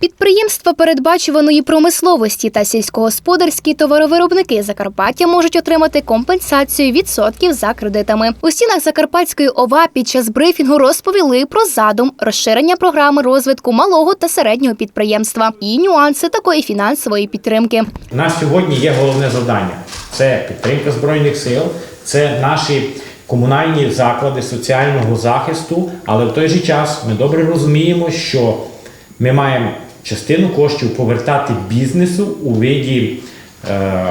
Підприємства передбачуваної промисловості та сільськогосподарські товаровиробники Закарпаття можуть отримати компенсацію відсотків за кредитами. У стінах Закарпатської ОВА під час брифінгу розповіли про задум розширення програми розвитку малого та середнього підприємства і нюанси такої фінансової підтримки. У нас сьогодні є головне завдання: це підтримка збройних сил, це наші комунальні заклади соціального захисту. Але в той же час ми добре розуміємо, що ми маємо частину коштів повертати бізнесу у виді. Е,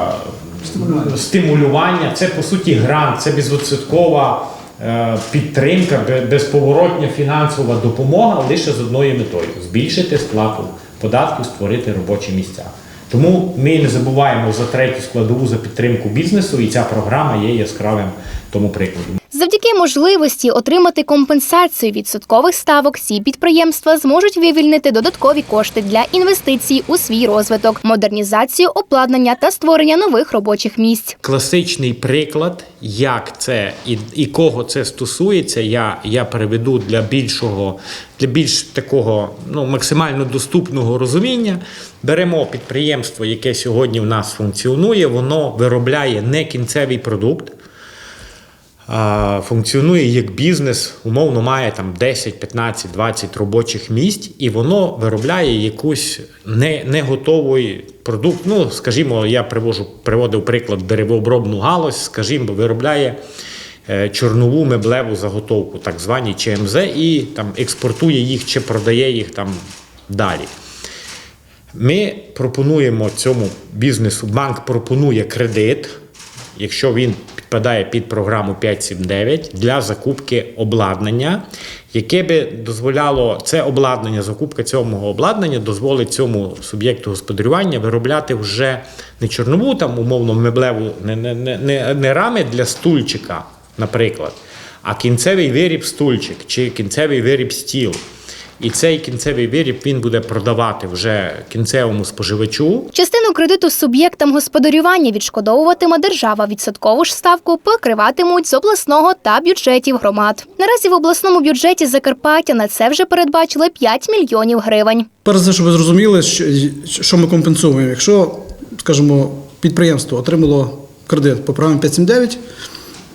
стимулювання, це по суті грант, це безвідсоткова е, підтримка, безповоротня фінансова допомога лише з одною метою збільшити сплату податків, створити робочі місця. Тому ми не забуваємо за третю складову за підтримку бізнесу, і ця програма є яскравим тому прикладом. Завдяки можливості отримати компенсацію відсоткових ставок, ці підприємства зможуть вивільнити додаткові кошти для інвестицій у свій розвиток, модернізацію обладнання та створення нових робочих місць. Класичний приклад, як це і, і кого це стосується, я, я переведу для більшого, для більш такого ну, максимально доступного розуміння. Беремо підприємство, яке сьогодні в нас функціонує, воно виробляє не кінцевий продукт. А Функціонує як бізнес, умовно має там 10, 15, 20 робочих місць, і воно виробляє якусь не, не готовий продукт. Ну, скажімо, я привожу, приводив приклад деревообробну галузь, скажімо, виробляє е, чорнову меблеву заготовку, так звані ЧМЗ, і там експортує їх чи продає їх там далі. Ми пропонуємо цьому бізнесу, банк пропонує кредит, якщо він підпадає під програму 579 для закупки обладнання, яке би дозволяло це обладнання, закупка цього обладнання дозволить цьому суб'єкту господарювання виробляти вже не чорнову, там умовно меблеву, не, не, не, не, рами для стульчика, наприклад, а кінцевий виріб стульчик чи кінцевий виріб стіл. І цей кінцевий виріб він буде продавати вже кінцевому споживачу. Частину кредиту суб'єктам господарювання відшкодовуватиме держава. Відсоткову ж ставку покриватимуть з обласного та бюджетів громад. Наразі в обласному бюджеті Закарпаття на це вже передбачили 5 мільйонів гривень. Перш за все, щоб ви зрозуміли, що, що ми компенсуємо. Якщо, скажімо, підприємство отримало кредит по програмі 579,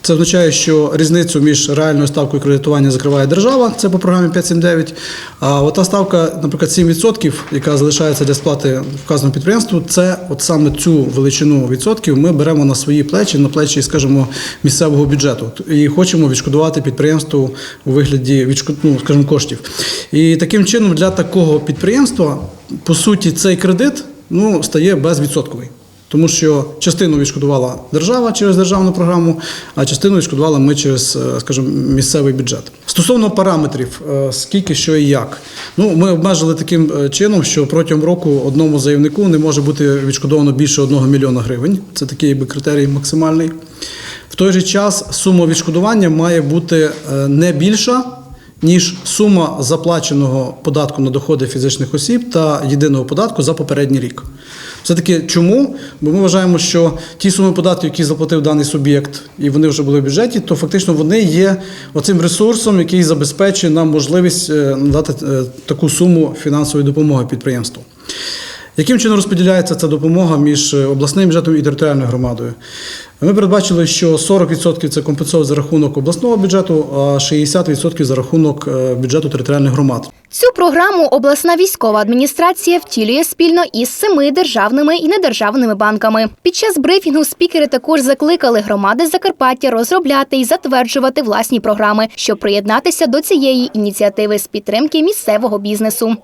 це означає, що різницю між реальною ставкою кредитування закриває держава, це по програмі 579. А ота ставка, наприклад, 7%, яка залишається для сплати вказаному підприємству, це от саме цю величину відсотків ми беремо на свої плечі, на плечі, скажімо, місцевого бюджету. І хочемо відшкодувати підприємству у вигляді відшкод... ну, скажімо, коштів. І таким чином для такого підприємства, по суті, цей кредит ну, стає безвідсотковий. Тому що частину відшкодувала держава через державну програму, а частину відшкодувала ми через, е, скажімо, місцевий бюджет. Стосовно параметрів, е, скільки, що і як. Ну, ми обмежили таким е, чином, що протягом року одному заявнику не може бути відшкодовано більше 1 мільйона гривень. Це такий якби, критерій максимальний. В той же час сума відшкодування має бути не більша, ніж сума заплаченого податку на доходи фізичних осіб та єдиного податку за попередній рік. Все-таки чому? Бо ми вважаємо, що ті суми податків, які заплатив даний суб'єкт, і вони вже були в бюджеті, то фактично вони є оцим ресурсом, який забезпечує нам можливість е, надати е, таку суму фінансової допомоги підприємству. Яким чином розподіляється ця допомога між е, обласним бюджетом і територіальною громадою? Ми передбачили, що 40% це компенсовують за рахунок обласного бюджету, а 60% за рахунок е, бюджету територіальних громад. Цю програму обласна військова адміністрація втілює спільно із семи державними і недержавними банками. Під час брифінгу спікери також закликали громади Закарпаття розробляти і затверджувати власні програми, щоб приєднатися до цієї ініціативи з підтримки місцевого бізнесу.